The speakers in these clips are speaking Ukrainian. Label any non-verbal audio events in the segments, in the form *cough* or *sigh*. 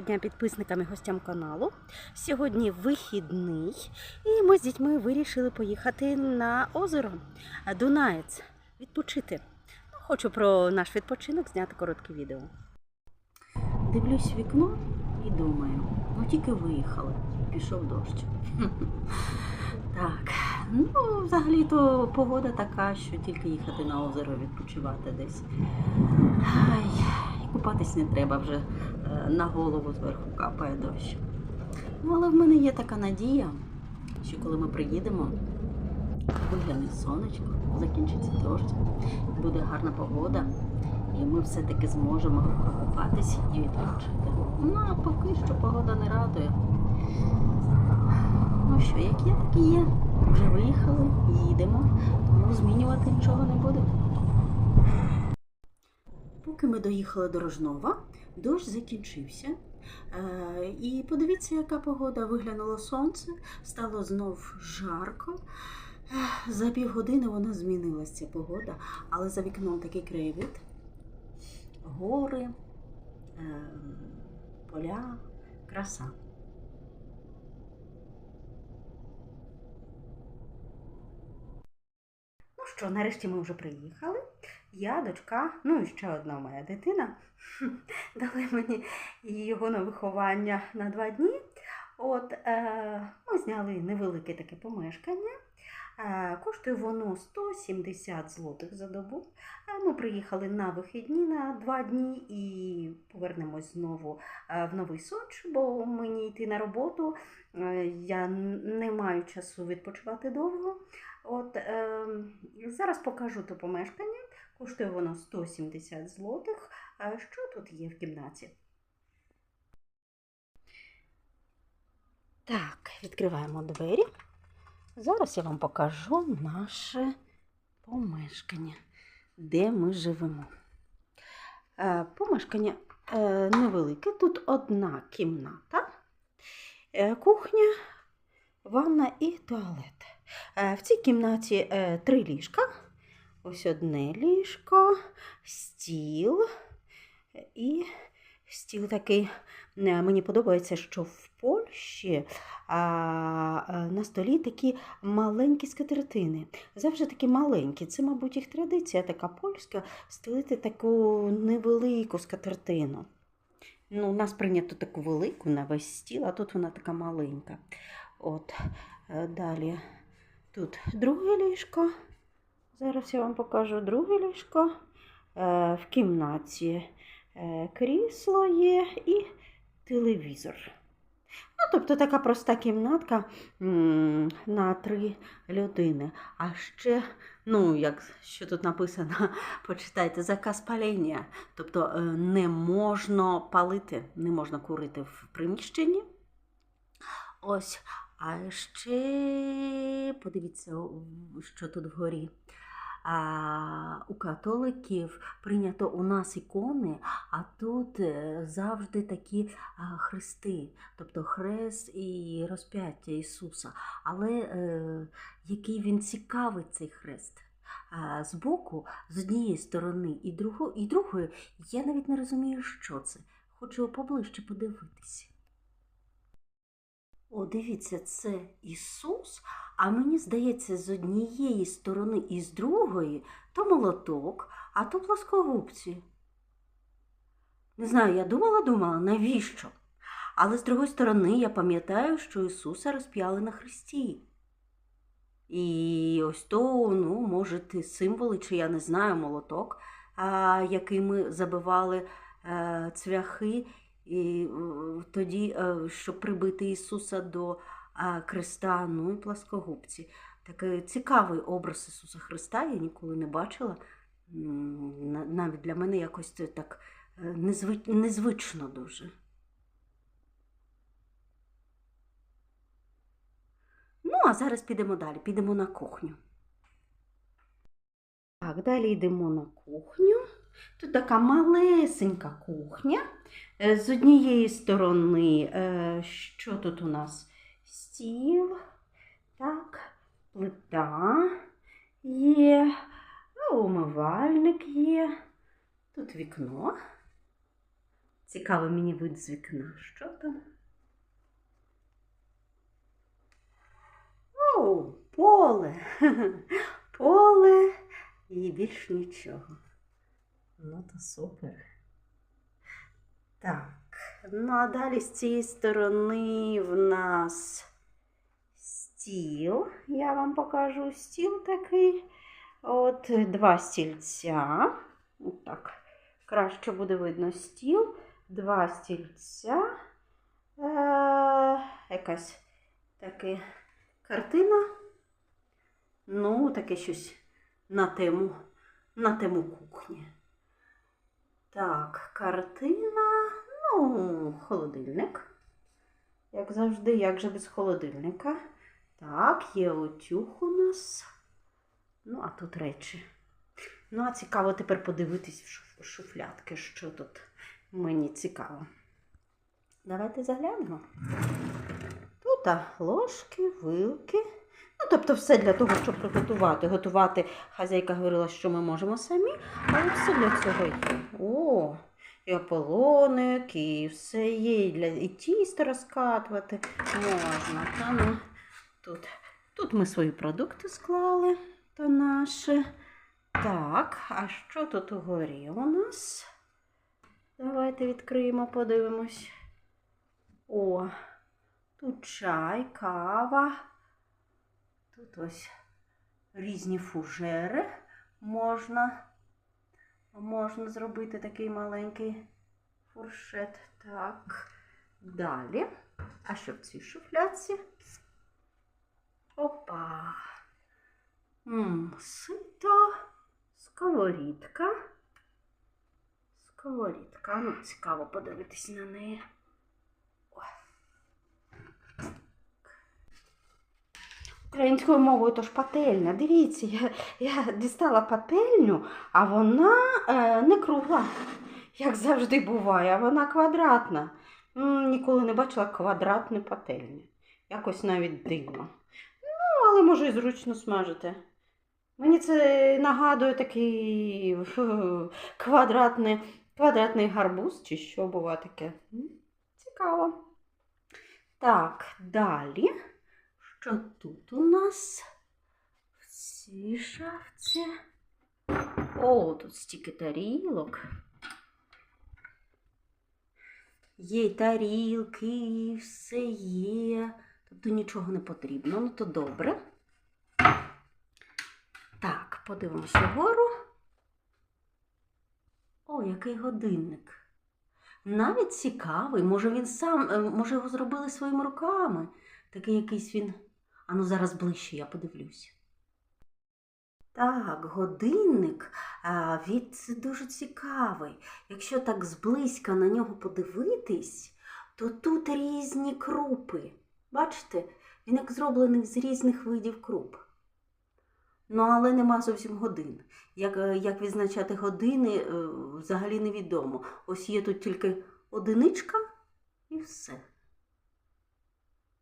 Дня підписникам і гостям каналу. Сьогодні вихідний, і ми з дітьми вирішили поїхати на озеро Дунаєць відпочити. Ну, Хочу про наш відпочинок зняти коротке відео. Дивлюсь вікно і думаю, ну тільки виїхали, пішов дощ. *laughs* Так, ну взагалі-то погода така, що тільки їхати на озеро відпочивати десь. Ай, купатись не треба вже е, на голову зверху капає дощ. Ну, але в мене є така надія, що коли ми приїдемо, вигляне сонечко, закінчиться дощ, буде гарна погода, і ми все-таки зможемо покупатись і відпочити. Ну, а поки що погода не радує. Ну що, як є, так і є. Вже виїхали, їдемо, тому змінювати нічого не буде. Поки ми доїхали до Рожнова, дощ закінчився. Е, І подивіться, яка погода. Виглянуло сонце, стало знов жарко. За півгодини вона змінилася ця погода, але за вікном такий краєвид. Гори, е, поля, краса. Ну що, нарешті ми вже приїхали. Я, дочка, ну і ще одна моя дитина. *laughs* Дали мені його на виховання на два дні. От е, ми зняли невелике таке помешкання. Е, коштує воно 170 злотих за добу. Е, Ми приїхали на вихідні на два дні і повернемось знову е, в Новий Соч, бо мені йти на роботу. Е, Я не маю часу відпочивати довго. От е, зараз покажу то помешкання. Коштує воно 170 злотих. Що тут є в кімнаті? Так, відкриваємо двері. Зараз я вам покажу наше помешкання, де ми живемо. Е, Помешкання е, невелике. Тут одна кімната, е, кухня, ванна і туалет. Е, В цій кімнаті е, три ліжка. Ось одне ліжко, стіл і стіл такий. е, Мені подобається, що в Польщі а, е, на столі такі маленькі скатертини. Завжди такі маленькі. Це, мабуть, їх традиція така польська стелити таку невелику скатертину. Ну, у нас прийнято таку велику на весь стіл, а тут вона така маленька. От, е, далі тут друге ліжко. Зараз я вам покажу друге ліжко. Е, В кімнаті е, крісло є і телевізор. Ну, тобто така проста кімнатка на три людини. А ще, ну, як що тут написано, *laughs* почитайте, заказ паління. Тобто е, не можна палити, не можна курити в приміщенні. Ось. А ще подивіться, що тут вгорі. А, у католиків прийнято у нас ікони, а тут е, завжди такі хрести, тобто хрест і розп'яття Ісуса. Але е, який він цікавий цей хрест. Збоку, з однієї сторони і, другу, і другої, я навіть не розумію, що це. Хочу поближче подивитися. О, дивіться, це Ісус, а мені здається, з однієї сторони і з другої то молоток, а то плоскогубці. Не знаю, я думала, думала, навіщо? Але з другої сторони я пам'ятаю, що Ісуса розп'яли на хресті. І ось то, ну, може, ти символи, чи я не знаю, молоток, а, якими забивали е, цвяхи, і е, тоді, е, щоб прибити Ісуса до а, креста, ну і пласкогубці. Такий цікавий образ Ісуса Христа, я ніколи не бачила. Навіть для мене якось це так е, незвично дуже. Ну, а зараз підемо далі, підемо на кухню. Так, далі йдемо на кухню. Тут така малесенька кухня. Е, З однієї сторони, е, що тут у нас? Стіл, так, плита є, умивальник є. Тут вікно. Цікавий мені вид з вікна. Що там? О, поле. *laughs* Поле і більш нічого. Ну, то супер. Так, ну а далі з цієї сторони в нас стіл. Я вам покажу стіл такий. От два стільця. От так. Краще буде видно стіл, два стільця. Е, якась така картина. Ну, таке щось на тему, на тему кухні. Так, картина, ну, холодильник. Як завжди, як же без холодильника. Так, є утюг у нас. Ну, а тут речі. Ну, а цікаво тепер подивитись в шуф- шуфлядки, що тут мені цікаво. Давайте заглянемо. Тут ложки, вилки. Ну, тобто все для того, щоб приготувати. Готувати хазяйка говорила, що ми можемо самі, але все для цього є. О, і ополоник, і все є, і, для, і тісто розкатувати можна. Та, ну, тут. тут ми свої продукти склали, то наше. Так, а що тут угорі у нас? Давайте відкриємо, подивимось. О, тут чай, кава. Тут ось різні фужери можна. Можна зробити такий маленький фуршет. Так. Далі. А що в цій шуфляці? Опа. М, сито, сковорідка. Сковорідка. Ну, цікаво подивитись на неї. Українською мовою то ж пательня. Дивіться, я, я дістала пательню, а вона е, не кругла, як завжди буває, а вона квадратна. М, ніколи не бачила квадратну пательню. Якось навіть дивно. Ну, але може і зручно смажити. Мені це нагадує такий квадратний, квадратний гарбуз, чи що буває таке. Цікаво. Так, далі. Що тут у нас? В цій шафці. О, тут стільки тарілок. Є тарілки, і все є. Тобто нічого не потрібно. Ну то добре. Так, подивимося вгору. О, який годинник. Навіть цікавий. Може він сам, е, може його зробили своїми руками. Такий якийсь він. Ану, зараз ближче я подивлюсь. Так, годинник, а, він дуже цікавий. Якщо так зблизька на нього подивитись, то тут різні крупи. Бачите, він як зроблений з різних видів круп. Ну, але нема зовсім годин. Як, е, як відзначати години, е, взагалі невідомо. Ось є тут тільки одиничка і все.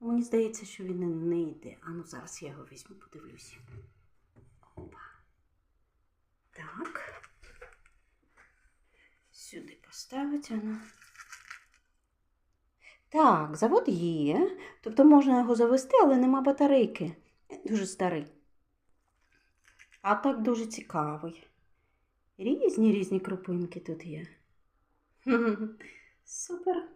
Мені здається, що він не- йде. А ну зараз я його візьму, подивлюся. Опа. Так. Сюди поставити воно. Так, завод є. Тобто можна його завести, але нема батарейки. Дуже старий. А так дуже цікавий. Різні різні крупинки тут є. *laughs* Супер.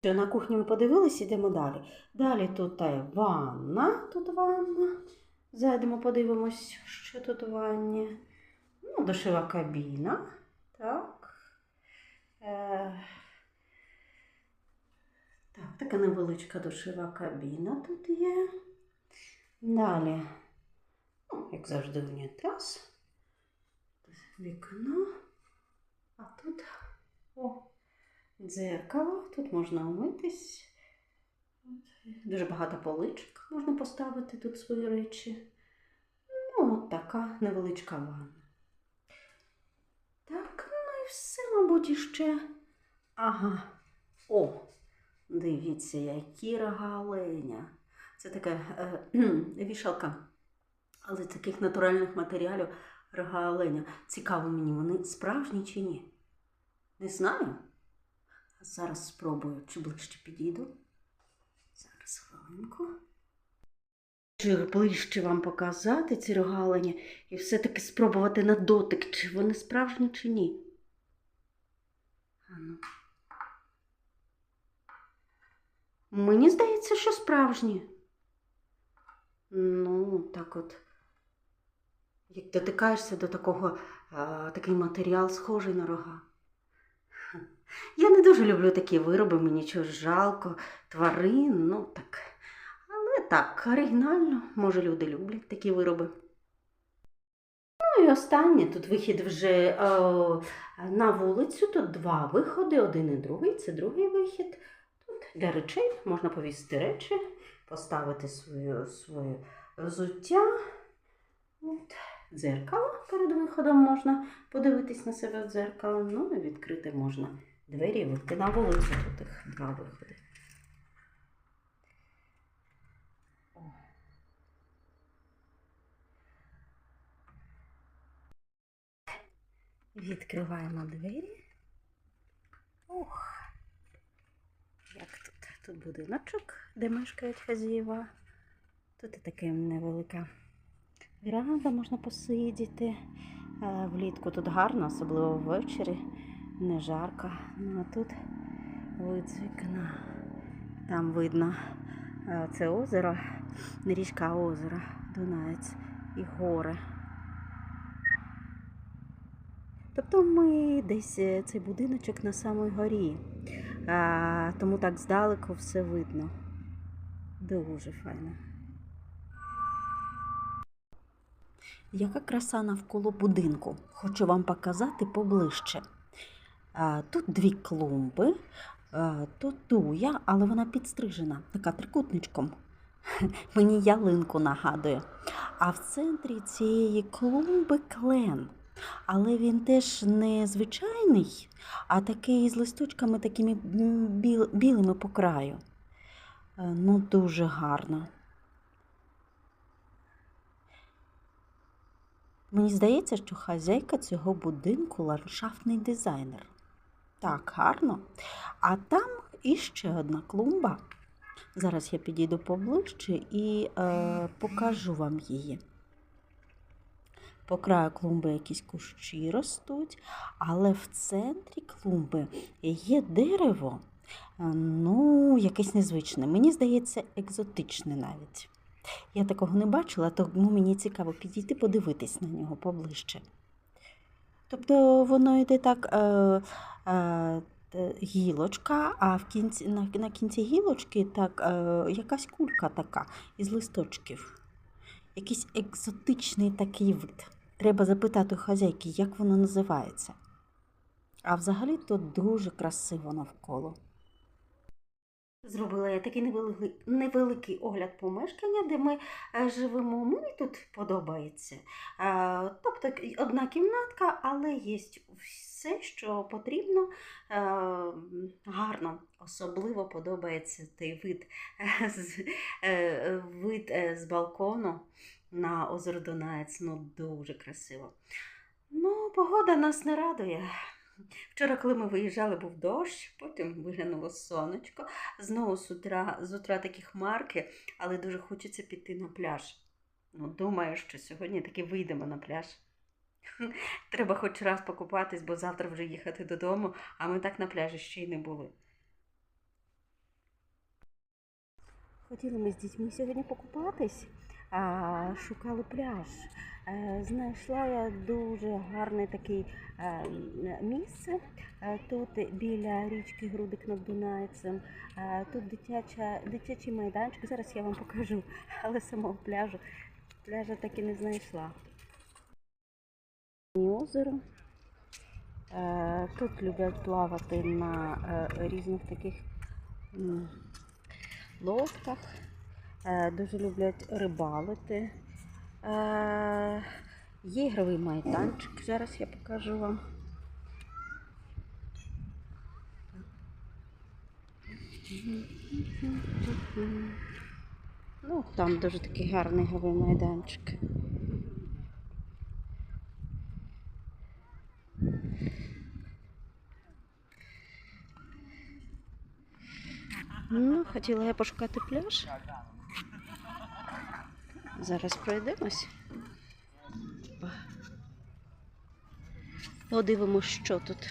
Що, на кухні ми подивилися, йдемо далі. Далі тут ванна, тут ванна. Зайдемо, подивимось, що тут у ванні. Ну, душова кабіна. Так. Е... Так, така невеличка душова кабіна тут є. Далі, ну, як завжди, унітаз. Вікно. А тут о, дзеркало. Тут можна умитись. Дуже багато поличок можна поставити тут свої речі. Ну, от така невеличка ванна. Так, ну і все, мабуть, іще. Ага. О, дивіться, які рога. Це така е, вішалка, але таких натуральних матеріалів. рога. Цікаво мені, вони справжні чи ні? Не знаю. Зараз спробую, чи ближче підійду. Зараз хвилинку. Чи ближче вам показати ці рога оленя і все-таки спробувати на дотик, чи вони справжні, чи ні. Ану. Мені здається, що справжні. Ну, так от. Як дотикаєшся до такого, а, такий матеріал схожий на рога. Я не дуже люблю такі вироби, мені чогось жалко, тварин, ну так. Але так, оригінально, може, люди люблять такі вироби. Ну і останнє, тут вихід вже е, на вулицю, тут два виходи, один і другий, це другий вихід. Тут для речей можна повісити речі, поставити своє, своє взуття. От. Дзеркало перед виходом можна подивитись на себе в дзеркало. Ну і відкрити можна двері вийти на вулицю. Тут їх два виходи. Відкриваємо двері. Ох, як тут? Тут будиночок, де мешкають хазієва. Тут і таке невелика веранда, можна посидіти. Е, Влітку тут гарно, особливо ввечері, не жарко. Ну а тут вид з вікна. Там видно е, це озеро, не річка, а озеро, Дунаєць і гори. Тобто ми десь е, цей будиночок на самій горі, а, тому так здалеку все видно. Дуже файно. Яка краса навколо будинку? Хочу вам показати поближче. Тут дві клумби, тут туя, але вона підстрижена, така трикутничком. *laughs* Мені ялинку нагадує. А в центрі цієї клумби клен. Але він теж не звичайний, а такий з листочками такими біл- білими по краю. Е, Ну, дуже гарно. Мені здається, що хазяйка цього будинку ландшафтний дизайнер. Так, гарно. А там іще одна клумба. Зараз я підійду поближче і е, покажу вам її. По краю клумби якісь кущі ростуть, але в центрі клумби є дерево, е, ну, якесь незвичне. Мені здається, екзотичне навіть. Я такого не бачила, тому мені цікаво підійти подивитись на нього поближче. Тобто воно йде так е, е, гілочка, а в кінці, на, на кінці гілочки так, е, якась кулька така із листочків. Якийсь екзотичний такий вид. Треба запитати у хазяйки, як воно називається. А взагалі то дуже красиво навколо. Зробила я такий невеликий, невеликий огляд помешкання, де ми е, живемо. Мені тут подобається. Е, Тобто одна кімнатка, але є все, що потрібно. Е, Гарно, особливо подобається той вид, з, вид з балкону на озеро Дунаєць. Ну, дуже красиво. Ну, погода нас не радує. Вчора, коли ми виїжджали, був дощ, потім виглянуло сонечко. Знову з утра, з утра такі хмарки, але дуже хочеться піти на пляж. Ну, думаю, що сьогодні таки вийдемо на пляж. *laughs* Треба хоч раз покупатись, бо завтра вже їхати додому, а ми так на пляжі ще й не були. Хотіли ми з дітьми сьогодні покупатись, шукали пляж. Е, Знайшла я дуже гарне таке місце. Е, Тут біля річки Грудик над Дунайцем. Е, Тут дитяча, дитячий майданчик. Зараз я вам покажу, *laughs* але самого пляжу. Пляжа так і не знайшла. Озеро. Е, Тут люблять плавати на е, різних таких лодках. Е, дуже люблять рибалити. Е, є ігровий майданчик, зараз я покажу вам. Ну, там дуже такий гарний ігровий майданчик. Ну, хотіла я пошукати пляж. Зараз пройдемось. Подивимось, що тут.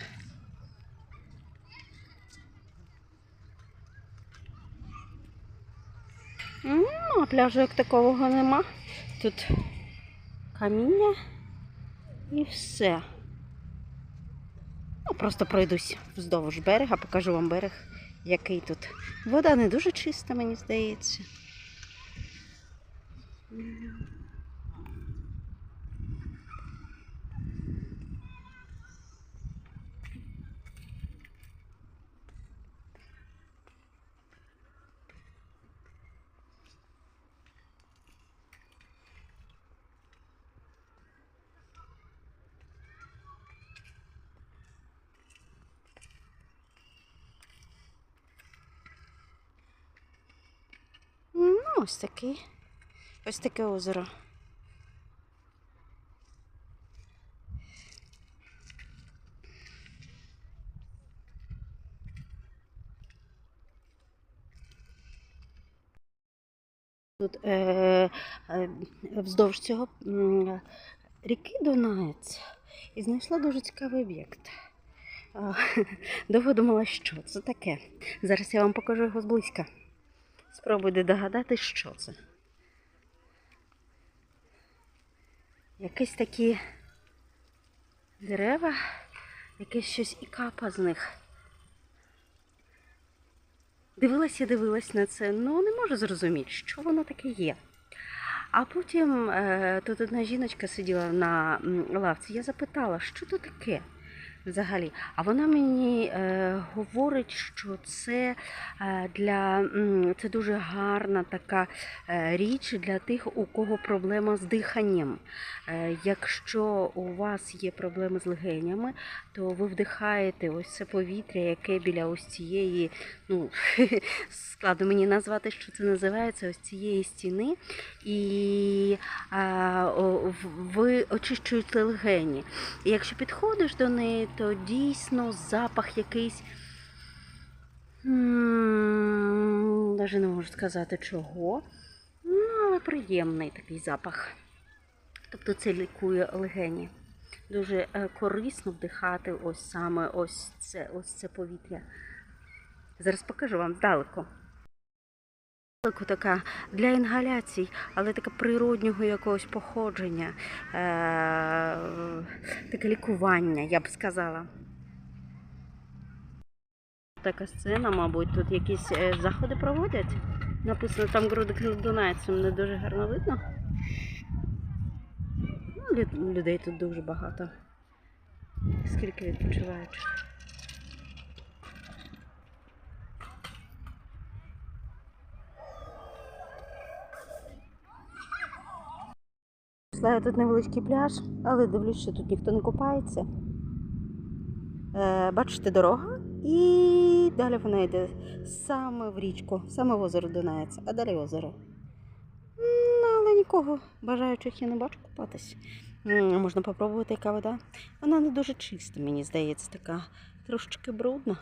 А пляжу як такого нема. Тут каміння і все. Ну, просто пройдусь вздовж берега, покажу вам берег, який тут. Вода не дуже чиста, мені здається. Ну, ось такий. Ось таке озеро. Тут е, е, вздовж цього м, ріки Дунаєць і знайшла дуже цікавий об'єкт. *laughs* Довго думала, що це таке. Зараз я вам покажу його зблизька. Спробуйте догадати, що це. Якісь такі дерева, якесь щось і капа з них. Дивилася, дивилась на це, ну не можу зрозуміти, що воно таке є. А потім е, тут одна жіночка сиділа на лавці. Я запитала, що то таке взагалі. А вона мені е, говорить, що це е, для це дуже гарна така е, річ для тих, у кого проблема з диханням. Е, якщо у вас є проблеми з легенями, то ви вдихаєте ось це повітря, яке біля ось цієї, ну *laughs* складно мені назвати, що це називається, ось цієї стіни, і в- ви очищуєте легені. І якщо підходиш до неї, то дійсно запах якийсь. Навіть не можу сказати чого. Ну, але приємний такий запах. Тобто це лікує легені. Дуже е, корисно вдихати ось саме ось це, ось це повітря. Зараз покажу вам здалеку. Здалеку така для інгаляцій, але така природнього якогось походження, е- таке лікування, я б сказала. Така сцена, мабуть, тут якісь е, заходи проводять. Написано там груди Дунайцем не дуже гарно видно. Ну, лю- людей тут дуже багато. Скільки відпочиваючих. Я тут невеличкий пляж, але дивлюсь, що тут ніхто не купається. Е, бачите, дорога, і далі вона йде саме в річку, саме в озеро Дунається, а далі озеро. Але нікого бажаючих я не бачу купатись. Можна попробувати, яка вода. Вона не дуже чиста, мені здається, така трошечки брудна.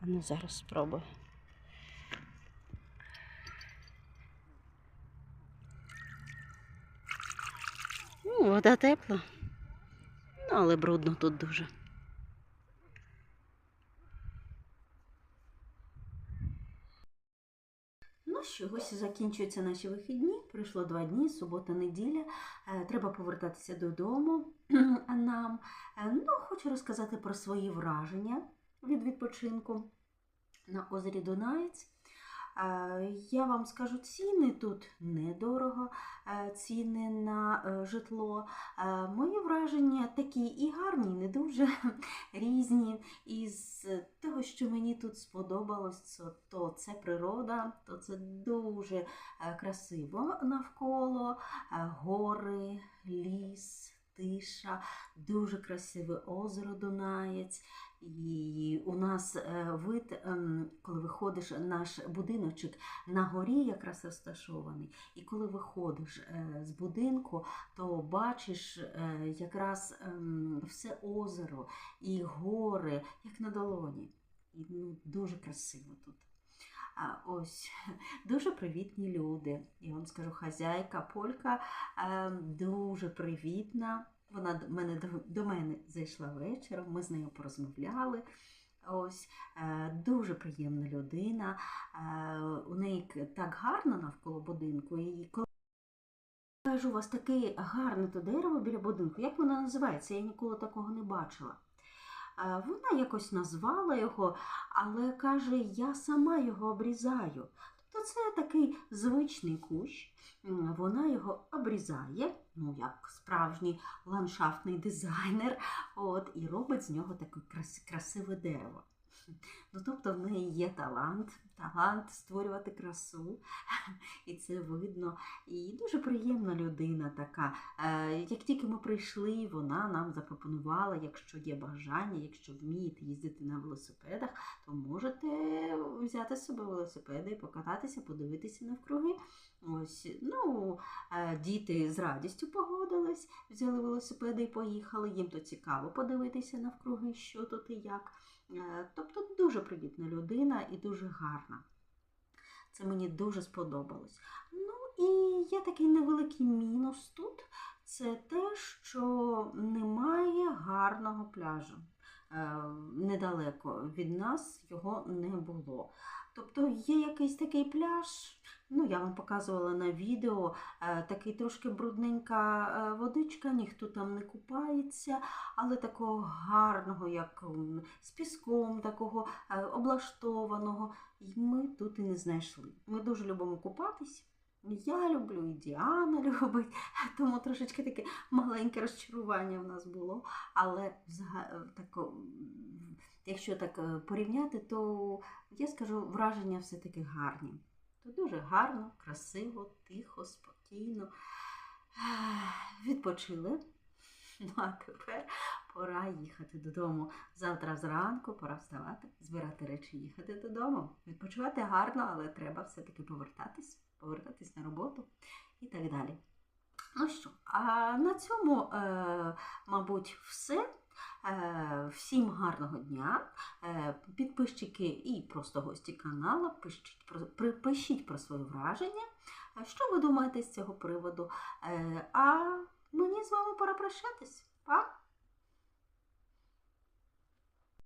А ну зараз спробую. Вода тепла. Ну, але брудно тут дуже. Ну що, ось закінчуються наші вихідні. Пройшло два дні, субота, неділя. Е, Треба повертатися додому *clears throat* нам. Е, Ну, хочу розказати про свої враження від відпочинку на озері Дунаєць. Е, Я вам скажу, ціни тут недорого, е, ціни на е, житло. Мої враження такі і гарні, і не дуже *laughs* різні. Із того, що мені тут сподобалось, то це природа, то це дуже красиво навколо, гори, ліс. Тиша, дуже красиве озеро Дунаєць. І у нас е, вид, ем, коли виходиш, наш будиночок на горі якраз розташований. І коли виходиш е, з будинку, то бачиш е, якраз ем, все озеро і гори, як на долоні. І ну, дуже красиво тут. А ось *laughs* дуже привітні люди. Я вам скажу, хазяйка Полька е, дуже привітна. Вона до мене, до, мене зайшла вечором, ми з нею порозмовляли. Ось е, дуже приємна людина. Е, у неї так гарно навколо будинку. І коли кажу, у вас таке гарне то дерево біля будинку. Як воно називається? Я ніколи такого не бачила. Е, Вона якось назвала його, але каже, я сама його обрізаю. Це такий звичний кущ. Вона його обрізає, ну як справжній ландшафтний дизайнер, от, і робить з нього таке крас- красиве дерево. Ну, тобто в неї є талант, талант створювати красу, *laughs* і це видно. І дуже приємна людина така. Е, Як тільки ми прийшли, вона нам запропонувала, якщо є бажання, якщо вмієте їздити на велосипедах, то можете взяти з собою велосипеди і покататися, подивитися навкруги. Ось, ну, е, діти з радістю погодились, взяли велосипеди і поїхали. Їм то цікаво подивитися навкруги, що тут і як. Е, Тобто дуже привітна людина і дуже гарна. Це мені дуже сподобалось. Ну і є такий невеликий мінус тут. Це те, що немає гарного пляжу. Е, Недалеко від нас його не було. Тобто є якийсь такий пляж, ну я вам показувала на відео, е, такий трошки брудненька е, водичка, ніхто там не купається, але такого гарного, як з піском, такого е, облаштованого. І ми тут і не знайшли. Ми дуже любимо купатись. Я люблю, і Діана *laughs* любить, тому трошечки таке маленьке розчарування в нас було. Але взага- тако, м, якщо так е, порівняти, то я скажу, враження все-таки гарні. То дуже гарно, красиво, тихо, спокійно. Відпочили. Ну, а тепер пора їхати додому. Завтра зранку пора вставати, збирати речі, їхати додому. Відпочивати гарно, але треба все-таки повертатись, повертатись на роботу і так далі. Ну що, а на цьому, е, мабуть, все. Е, Всім гарного дня. Е, Підписчики і просто гості каналу, пишіть про, свої враження. Е, Що ви думаєте з цього приводу? А мені з вами пора прощатись. Па!